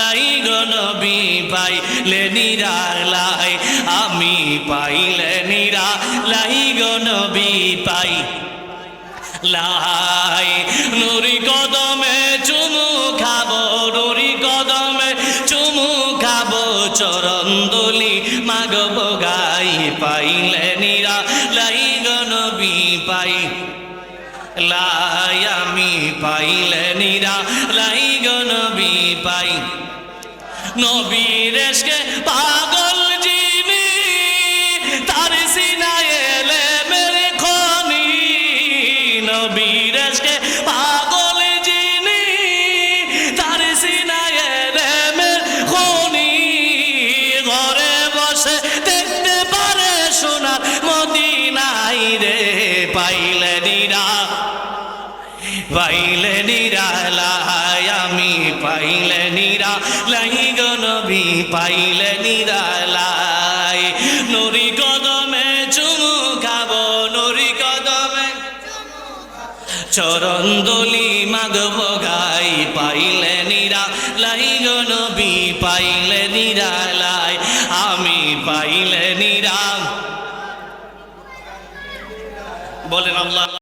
লাই গনবি পাইলে নিরালাই, আমি পাইলে নিরা লাই গনবি পাই। লাই, নুরি কদমে চুমু খাব, নুরি কদমে চুমু খাব চরণ দলি মাগব গাই, পাইলে নিরা লাই গনবি পাই। লাই, আমি পাইলে নিরা লাই গনবি পাই। নবীর পাগল যিনি, তার সিনায় এলে মেরে খনি। নবীর পাগল যিনি, তার সিনায় এলে মেরে খনি। ঘরে বসে দেখতে পারে সোনার মদিনাই রে পাইলে নিরা পাইলে নিরালাই আমি পাইলে নিরা লাই গনবি পাইলে নিরালাই নুরি কদমে চুমু খাব, নুরি কদমে চরণ দলি মাগব গাই পাইলে নিরা লাই গনবি পাইলে নিরালাই আমি পাইলে নিরা বলেন আল্লাহ।